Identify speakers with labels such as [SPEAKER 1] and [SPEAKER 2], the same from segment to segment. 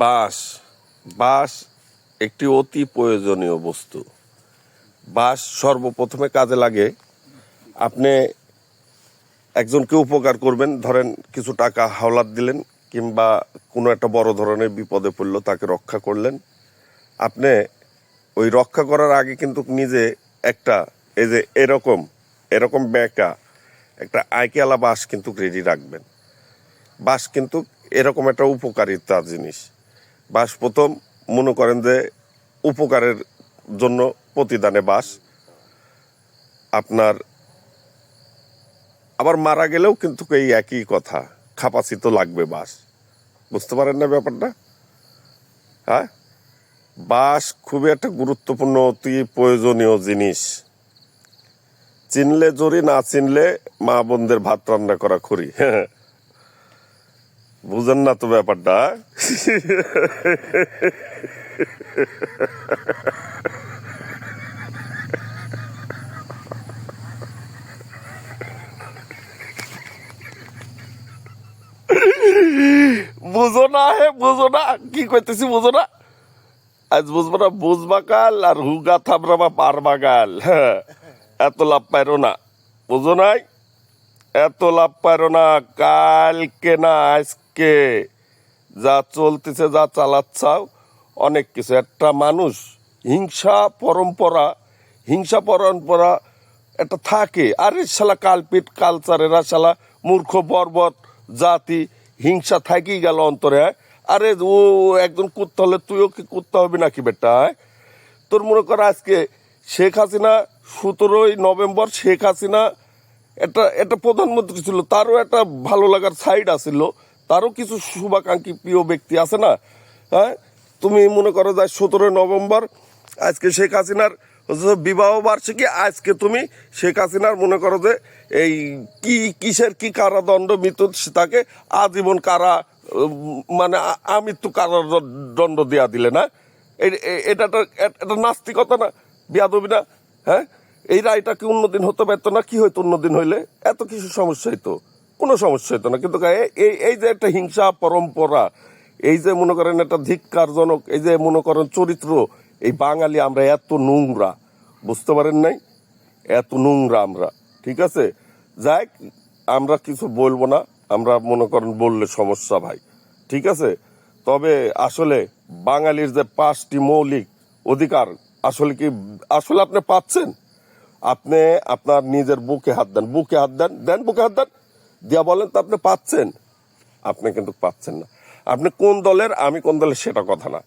[SPEAKER 1] বাঁশ। বাঁশ একটি অতি প্রয়োজনীয় বস্তু। বাঁশ সর্বপ্রথমে কাজে লাগে, আপনি একজনকে উপকার করবেন, ধরেন কিছু টাকা হাওলাত দিলেন, কিংবা কোনো একটা বড় ধরনের বিপদে পড়ল, তাকে রক্ষা করলেন। আপনি ওই রক্ষা করার আগে কিন্তু নিজে একটা, এই যে এরকম এরকম ব্যাঁকা একটা আইকেয়ালা বাঁশ কিন্তু রেডি রাখবেন। বাঁশ কিন্তু এরকম একটা উপকারিতা জিনিস। বাঁশ প্রথম মনে করেন যে উপকারের জন্য প্রতিদানে বাঁশ আপনার আবার মারা গেলেও কিন্তু এই একই কথা, খাপাসি তো লাগবে বাস। বুঝতে পারেন না ব্যাপারটা? হ্যাঁ? বাঁশ খুবই একটা গুরুত্বপূর্ণ অতি প্রয়োজনীয় জিনিস। চিনলে জরি, না চিনলে মা বোনদের ভাত রান্না করা খড়ি। বুঝেন না তো ব্যাপারটা। বুঝো না হে, বুঝো না। কি করতেছি বুঝো না? আজ বুঝব না, বুঝবা কাল আর হুগা থাবরা বা পারবা কাল। হ্যাঁ এত লাভ পাইরো না। বুঝো নাই? এত লাভ পাইরো না, কালকে না, আজকে যা চলতেছে, যা চালাচ্ছাও, অনেক কিছু একটা মানুষ, হিংসা পরম্পরা হিংসা পরম্পরা একটা থাকে আরে শালা কালপিট কালচারেরা শালা মূর্খ, বর্বর জাতি, হিংসা থাকেই গেল অন্তরে হ্যাঁ? আরে ও একজন কুত্তা হলে তুইও কি কুত্তা হবি নাকি বেটা হ্যাঁ? তোর মনে কর আজকে শেখ হাসিনা সতেরোই নভেম্বর শেখ হাসিনা একটা একটা প্রধানমন্ত্রী ছিল, তারও একটা ভালো লাগার সাইড আছিল তারও কিছু শুভাকাঙ্ক্ষী প্রিয় ব্যক্তি আছে না? হ্যাঁ? তুমি মনে করো যে সতেরোই নভেম্বর, আজকে শেখ হাসিনার বিবাহ বার্ষিকী, আজকে তুমি শেখ হাসিনার মনে করো যে এই কি, কিসের কি কারাদণ্ড, মৃত্যু তাকে আজীবন কারা মানে আমৃত্যু কারাদণ্ড দেয়া দিলে না? এটা এটা নাস্তিকতা না, বিয়াদবি না? হ্যাঁ? এই রায়টা কি অন্যদিন হতে পারতো না? কি হইতো অন্যদিন হইলে? এত কিছু সমস্যা হইতো কোনো সমস্যা হতো না। কিন্তু এই এই যে একটা হিংসা পরম্পরা, এই যে মনে করেন একটা ধিক্কারজনক, এই যে মনে করেন চরিত্র, এই বাঙালি আমরা এত নোংরা, বুঝতে পারেন নাই? এত নোংরা আমরা, ঠিক আছে? যাই আমরা কিছু বলব না, আমরা মনে করেন বললে সমস্যা ভাই, ঠিক আছে? তবে আসলে বাঙালির যে পাঁচটি মৌলিক অধিকার, আসলে কি, আসলে আপনি পাচ্ছেন? আপনি আপনার নিজের বুকে হাত দেন, বুকে হাত দেন দেন বুকে হাত দেন। দিয়া বলেন তো আপনি পাচ্ছেন। আপনি কিন্তু পাচ্ছেন না। আপনি কোন দলের, আমি কোন দলের সেটা কথা না।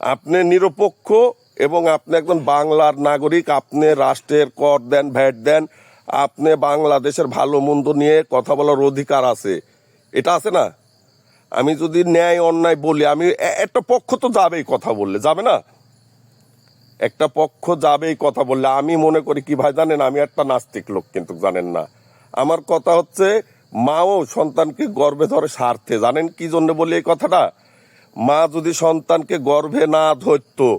[SPEAKER 1] আপনি নিরপেক্ষ এবং আপনি একজন বাংলার নাগরিক, আপনি রাষ্ট্রের কর দেন, ভ্যাট দেন, আপনি বাংলাদেশের ভালো মন্দ নিয়ে কথা বলার অধিকার আছে। এটা আছে না? আমি যদি ন্যায় অন্যায় বলি, আমি একটা পক্ষ তো যাবেই কথা বললে, যাবে না? একটা পক্ষ যাবেই কথা বললে, আমি মনে করি কি ভাই জানেন, আমি একটা নাস্তিক লোক কিন্তু জানেন না। আমার কথা হচ্ছে মাও সন্তানকে গর্ভে ধরে স্বার্থে জানেন কি জন্য বলি এই কথাটা? মা যদি সন্তানকে গর্ভে না ধরতো,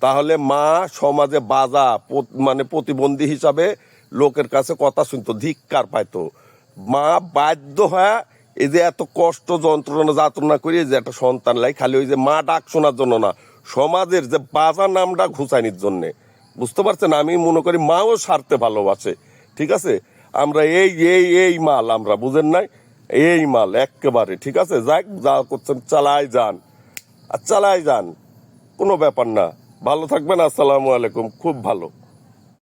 [SPEAKER 1] তাহলে মা সমাজে বাজা মানে প্রতিবন্ধী হিসাবে লোকের কাছে কথা শুনতো, ধিক্কার পাইতো। মা বাধ্য হয়ে এই যে এত কষ্ট, যন্ত্রণা, যাতনা করে যে একটা সন্তান লাই খালি ওই যে মা ডাক শোনার জন্য না, সমাজের যে বাজা নামটা ঘুষানির জন্যে। বুঝতে পারছেন? আমি মনে করি মাও সারতে ভালোবাসে। ঠিক আছে? আমরা এই এই এই মাল আমরা বুঝেন নাই? এই মাল একেবারে, ঠিক আছে? যাক, যা করছেন চালাই যান। আর চালাই যান, কোনো ব্যাপার না। ভালো থাকবেন, আসসালামু আলাইকুম। খুব ভালো।